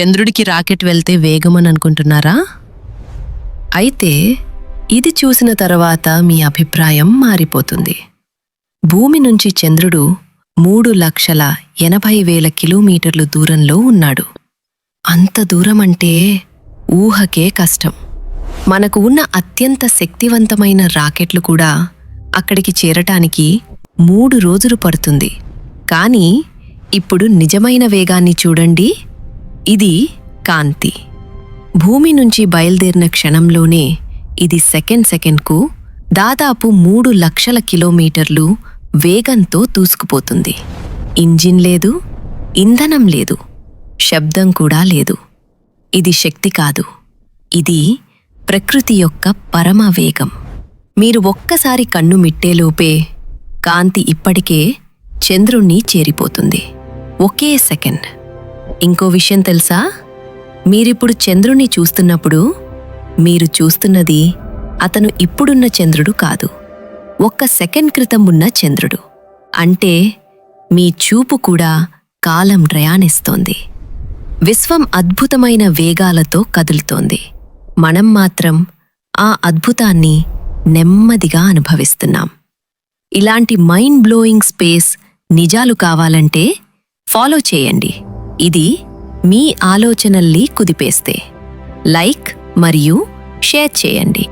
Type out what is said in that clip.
చంద్రుడికి రాకెట్ వెళ్తే వేగమని అనుకుంటున్నారా? అయితే ఇది చూసిన తర్వాత మీ అభిప్రాయం మారిపోతుంది. భూమి నుంచి చంద్రుడు మూడు లక్షల ఎనభై వేల కిలోమీటర్లు దూరంలో ఉన్నాడు. అంత దూరం అంటే ఊహకే కష్టం. మనకు ఉన్న అత్యంత శక్తివంతమైన రాకెట్లు కూడా అక్కడికి చేరటానికి మూడు రోజులు పడుతుంది. కానీ ఇప్పుడు నిజమైన వేగాన్ని చూడండి. ఇది కాంతి. భూమి నుంచి బయలుదేరిన క్షణంలోనే ఇది సెకండ్ సెకండ్కు దాదాపు మూడు లక్షల కిలోమీటర్లు వేగంతో దూసుకుపోతుంది. ఇంజిన్ లేదు ఇంధనం లేదు శబ్దం కూడా లేదు. ఇది శక్తి కాదు. ఇది ప్రకృతి యొక్క పరమ వేగం మీరు ఒక్కసారి కన్ను మిట్టేలోపే కాంతి ఇప్పటికే చంద్రుణ్ణి చేరిపోతుంది. ఒకే సెకండ్. ఇంకో విషయం తెలుసా? మీరిప్పుడు చంద్రుణ్ణి చూస్తున్నప్పుడు మీరు చూస్తున్నది అతను ఇప్పుడున్న చంద్రుడు కాదు. ఒక్క సెకండ్ క్రితం ఉన్న చంద్రుడు. అంటే మీ చూపు కూడా కాలం ప్రయాణిస్తోంది. విశ్వం అద్భుతమైన వేగాలతో కదులుతోంది. మనం మాత్రం ఆ అద్భుతాన్ని నెమ్మదిగా అనుభవిస్తున్నాం. ఇలాంటి మైండ్ బ్లోయింగ్ స్పేస్ నిజాలు కావాలంటే ఫాలో చేయండి. ఇది మీ ఆలోచనల్ని కుదిపేస్తే. లైక్ మరియు షేర్ చేయండి.